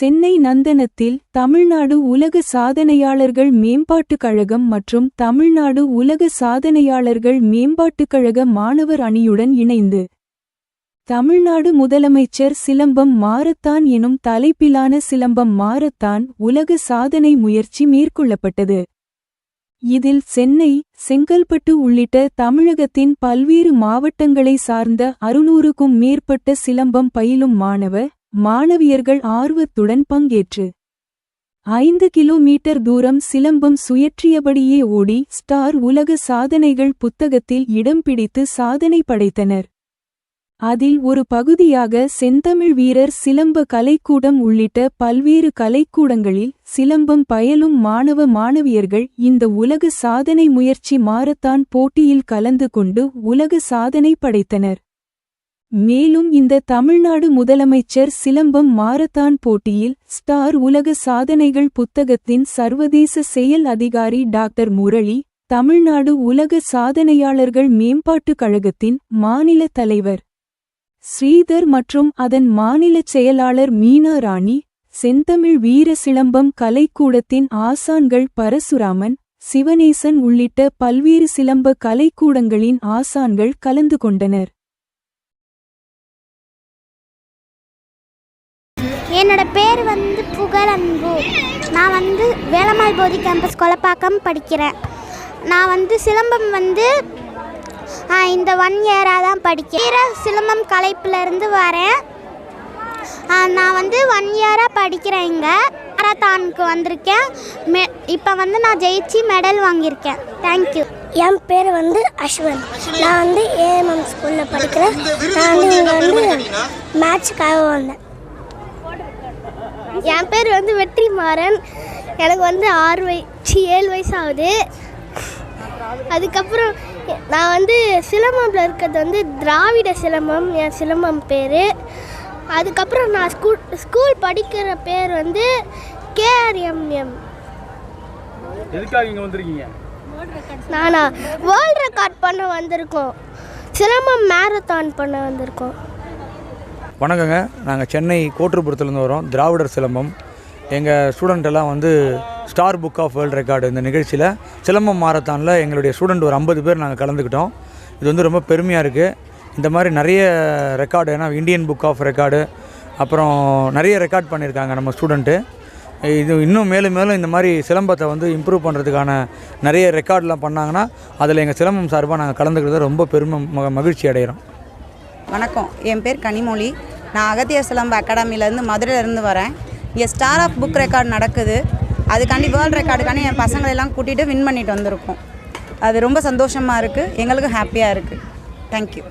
சென்னை நந்தனத்தில் தமிழ்நாடு உலக சாதனையாளர்கள் மேம்பாட்டுக் கழகம் மற்றும் தமிழ்நாடு உலக சாதனையாளர்கள் மேம்பாட்டுக் கழக மாணவர் அணியுடன் இணைந்து தமிழ்நாடு முதலமைச்சர் சிலம்பம் மாரத்தான் எனும் தலைப்பிலான சிலம்பம் மாரத்தான் உலக சாதனை முயற்சி மேற்கொள்ளப்பட்டது. இதில் சென்னை செங்கல்பட்டு உள்ளிட்ட தமிழகத்தின் பல்வேறு மாவட்டங்களை சார்ந்த அறுநூறுக்கும் மேற்பட்ட சிலம்பம் பயிலும் மாணவ மாணவியர்கள் ஆர்வத்துடன் பங்கேற்று ஐந்து கிலோமீட்டர் தூரம் சிலம்பம் சுயற்றியபடியே ஓடி ஸ்டார் உலக சாதனைகள் புத்தகத்தில் இடம் பிடித்து சாதனை படைத்தனர். அதில் ஒரு பகுதியாக செந்தமிழ் வீரர் சிலம்ப கலைக்கூடம் உள்ளிட்ட பல்வேறு கலைக்கூடங்களில் சிலம்பம் பயலும் மாணவ மாணவியர்கள் இந்த உலக சாதனை முயற்சி மாரத்தான் போட்டியில் கலந்து கொண்டு உலக சாதனை படைத்தனர். மேலும் இந்த தமிழ்நாடு முதலமைச்சர் சிலம்பம் மாரத்தான் போட்டியில் ஸ்டார் உலக சாதனைகள் புத்தகத்தின் சர்வதேச செயல் அதிகாரி டாக்டர் முரளி தமிழ்நாடு உலக சாதனையாளர்கள் மேம்பாட்டுக் கழகத்தின் மாநில தலைவர் ஸ்ரீதர் மற்றும் அதன் மாநிலச் செயலாளர் மீனா ராணி செந்தமிழ் வீர சிலம்பம் கலைக்கூடத்தின் ஆசான்கள் பரசுராமன் சிவனேசன் உள்ளிட்ட பல்வேறு சிலம்ப கலைக்கூடங்களின் ஆசான்கள் கலந்து கொண்டனர். என்னோட பேர் வந்து புகழன்பு. நான் வந்து வேலம்மாள் போதி கேம்பஸ் கொலப்பாக்கம் படிக்கிறேன். நான் வந்து சிலம்பம் வந்து இந்த ஒன் இயராக தான் படிக்கிறேன் வீர சிலம்பம் கலைப்பிலேருந்து வரேன். நான் வந்து ஒன் இயராக படிக்கிறேன் இங்கே. மாரத்தானுக்கு வந்திருக்கேன். மெ இப்போ வந்து நான் ஜெயிச்சு மெடல் வாங்கியிருக்கேன். தேங்க்யூ என் பேர் வந்து அஸ்வன். நான் வந்து ஏஎம்எம் ஸ்கூலில் படிக்கிறேன். நான் வந்து இங்கே வந்து மேட்ச்சுக்காக வந்தேன். என் பேர் வந்து வெற்றிமாறன். எனக்கு வந்து ஆறு வயசு ஏழு வயசு ஆகுது அதுக்கப்புறம் நான் வந்து சிலம்பம்ல இருக்கிறது வந்து திராவிட சிலம்பம் என் சிலம்பம் பேர். அதுக்கப்புறம் நான் ஸ்கூல் ஸ்கூல் படிக்கிற பேர் வந்து கேஆர்எம்எம். எதுக்காக இங்கே வந்திருக்கீங்க? நானா வேர்ல்ட் ரெக்கார்ட் பண்ண வந்திருக்கோம். சிலம்பம் மேரத்தான் பண்ண வந்திருக்கோம். வணக்கங்க. நாங்கள் சென்னை கோட்டுப்புறத்துலேருந்து வரோம். திராவிடர் சிலம்பம். எங்கள் ஸ்டூடெண்ட்டெல்லாம் வந்து star book of world record இந்த நிகழ்ச்சியில். சிலம்பம் மாரத்தானில் எங்களுடைய ஸ்டூடெண்ட் ஒரு ஐம்பது பேர் நாங்கள் கலந்துக்கிட்டோம். இது வந்து ரொம்ப பெருமையாக இருக்குது இந்த மாதிரி நிறைய ரெக்கார்டு ஏன்னா இந்தியன் புக் ஆஃப் ரெக்கார்டு அப்புறம் நிறைய ரெக்கார்ட் பண்ணியிருக்காங்க நம்ம ஸ்டூடெண்ட்டு இது இன்னும் மேலும் மேலும் இந்த மாதிரி சிலம்பத்தை வந்து இம்ப்ரூவ் பண்ணுறதுக்கான நிறைய ரெக்கார்ட்லாம் பண்ணாங்கன்னா அதில் எங்கள் சிலம்பம் சார்பாக நாங்கள் கலந்துக்கிறது ரொம்ப பெருமை ம- மகிழ்ச்சி அடைகிறோம். வணக்கம். என் பேர் கனிமொழி. நான் அகத்திய சிலம்ப அகாடமிலேருந்து மதுரையிலேருந்து வரேன். இங்கே ஸ்டார் ஆஃப் புக் ரெக்கார்ட் நடக்குது. அதுக்காண்டி வேர்ல்ட் ரெக்கார்டுக்காண்டி என் பசங்களை எல்லாம் கூட்டிகிட்டு வின் பண்ணிட்டு வந்திருக்கோம். அது ரொம்ப சந்தோஷமாக இருக்குது எங்களுக்கும் ஹாப்பியாக இருக்குது தேங்க்யூ